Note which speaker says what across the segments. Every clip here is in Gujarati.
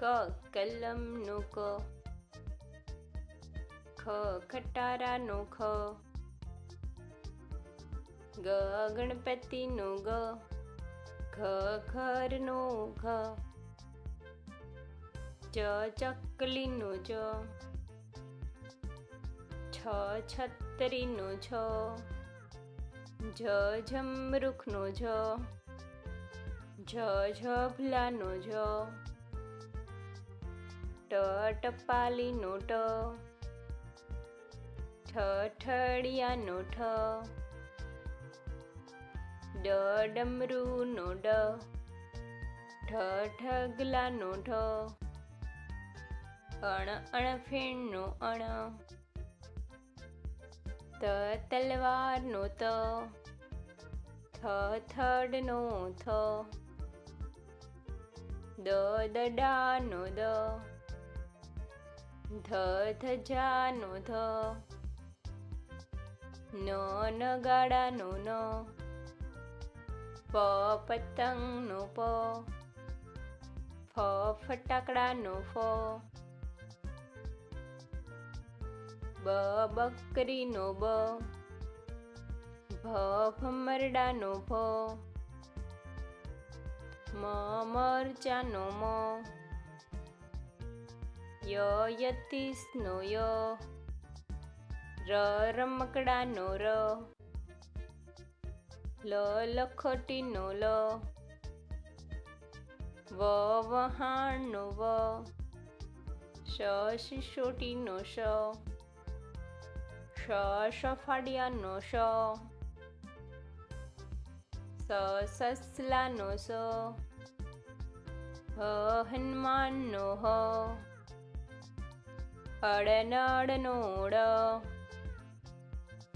Speaker 1: ક કલમનો ક ખ ખટારાનો ખ ગ ગણપતિનો ગ ઘ ઘરનો ઘ ચ ચકલીનો ચ છ છત્રીનો છ જ જમરૂખનો જ જ ઝભલાનો જ ટ ટપાલીનો ટ ઠ ઠડિયાનો ઠ ડ ડમરૂનો ડ ઢ ઢગલાનો ઢ અણ, અણફેણનો અણ. ત તલવારનો ત થ, થડનો થ. દ દડાનો દ ધ ધજાનો ધ. ન નગાડાનો ન. પ પતંગનો પ. ફ ફટાકડાનો ફ. બ બકરીનો બ. ભ ભમરડાનો ભ મ મરચાનો મ. ય યતીસનો ય. ર રમકડાનો ર. લ લખોટીનો લ. વ વહાણનો વ. શ શિશોટીનો શ. શ સફાડિયાનો શ. સ સસલાનો સ. હનુમાનનો હ. અડનડનો ડ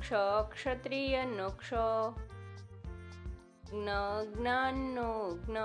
Speaker 1: ક્ષ ક્ષત્રિયનો ક્ષ. જ્ઞ જ્ઞાનનો જ્ઞ.